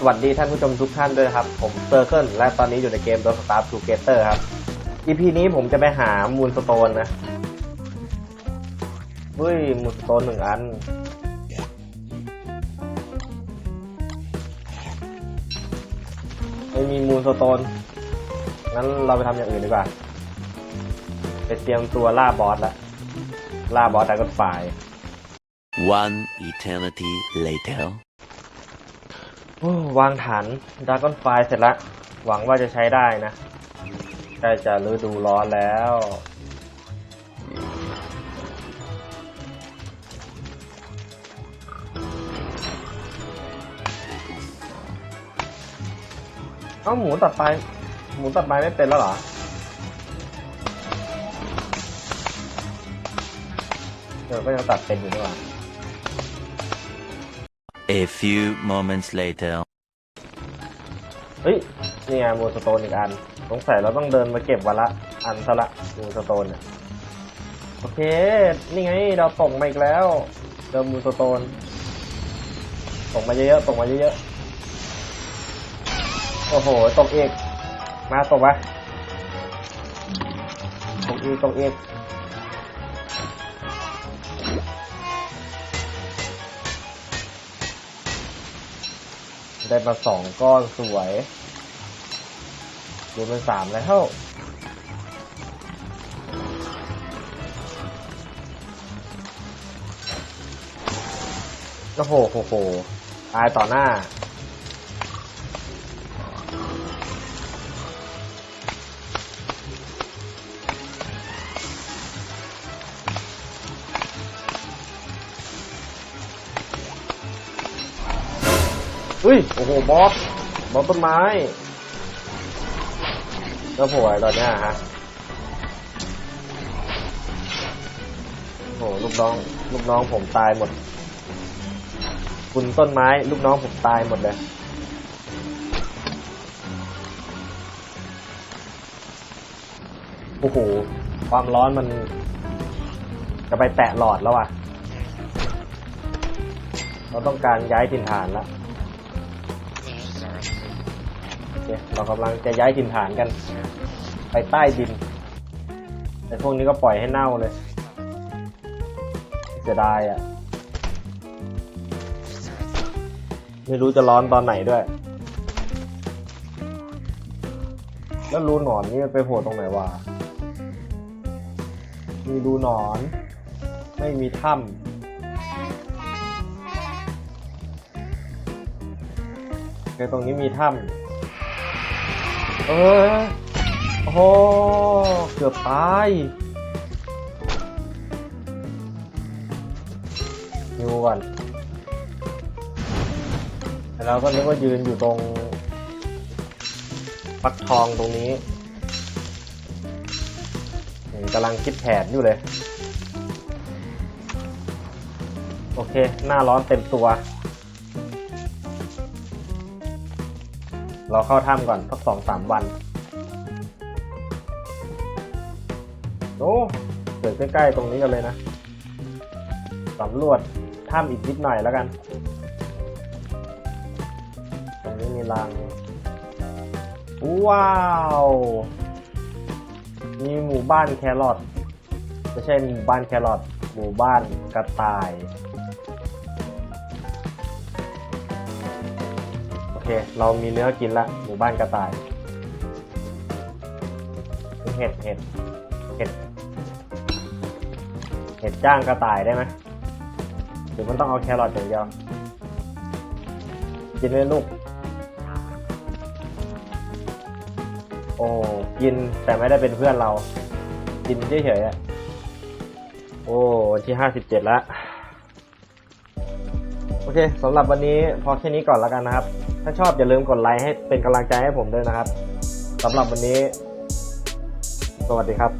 สวัสดีท่านผู้ชมทุกท่านด้วยครับ ผมเซอร์เคิลและตอนนี้อยู่ในเกม Don't Starve Together ครับ EP นี้ผมจะไปหามูลสโตนนะเฮ้ยมูลสโตนหนึ่งอัน ไม่มีมูลสโตน งั้นเราไปทำอย่างอื่นดีกว่า ไปเตรียมตัวล่าบอสละล่าบอสแต่ก็ฝ่าย One eternity later. วางฐานด r a ก้อนไฟเสร็จละ หวังว่าจะใช้ได้นะใกล้จะฤดูร้อนแล้ว เอ้าหมูตัดไปหมูตัดไม้ไม่เป็นแล้วเหรอเดี๋ยวก็ยังตัดเป็นอยู่นี่หว่า A few moments later. เฮ้ย นี่ไงมูสโตนอีกอัน สงสัยเราต้องเดินมาเก็บวันละ อันซะละมูสโตนเนี่ย โอเค นี่ไงเราตกมาอีกแล้ว เดิมมูสโตนตกมาเยอะๆตกมาเยอะๆ โอ้โห ตกอีกมาตกวะตกอีกตกอีก ได้มาสองก้อนสวยรวมเป็นสามแล้วโอ้โหโหโหตายต่อหน้า อุ้ย โอ้โห บอส บอสต้นไม้ แล้วโผล่อะไรตอนเนี้ยฮะ โอ้โห ลูกน้อง ลูกน้องผมตายหมด คุณต้นไม้ ลูกน้องผมตายหมดเลยโอ้โห ความร้อนมัน จะไปแตะหลอดแล้วอะ เราต้องการย้ายถิ่นฐานแล้ว เคเรากำลังจะย้ายถิ่นฐานกัน ไปใต้ดิน แต่พวกนี้ก็ปล่อยให้เน่าเลยเสียดายอะ ไม่รู้จะร้อนตอนไหนด้วย แล้วรูหนอนนี่มันไปโผล่ตรงไหนวะ มีรูหนอน ไม่มีถ้ำโอตรงนี้มีถ้ำ เออโอ้โหเกือบตายอยู่ก่อนแต่เราก็นึกว่ายืนอยู่ตรงปักทองตรงนี้กำลังคิดแผนอยู่เลย โอเค หน้าร้อนเต็มตัว เราเข้าถ้ำก่อนสักสองสามวันโอ้เกิดใกล้ๆตรงนี้กันเลยนะสำรวจถ้ำอีกนิดหน่อยแล้วกัน ตรงนี้มีรังว้าว มีหมู่บ้านแครอทไม่ใช่หมู่บ้านแครอทหมู่บ้านกระต่าย เค เรามีเนื้อกินละหมู่บ้านกระต่าย เห็ดเห็ดเห็ด เห็ดจ้างกระต่ายได้ไหมหรือมันต้องเอาแครอทอย่างเดียวกินเลยลูก โอ้ กินแต่ไม่ได้เป็นเพื่อนเรา กินเฉยๆอะโอ้วันที่ห้าสิบเจ็ดแล้วโอเคสำหรับวันนี้พอแค่นี้ก่อนแล้วกันนะครับ ถ้าชอบอย่าลืมกดไลค์ให้เป็นกำลังใจให้ผมด้วยนะครับสำหรับวันนี้ สวัสดีครับ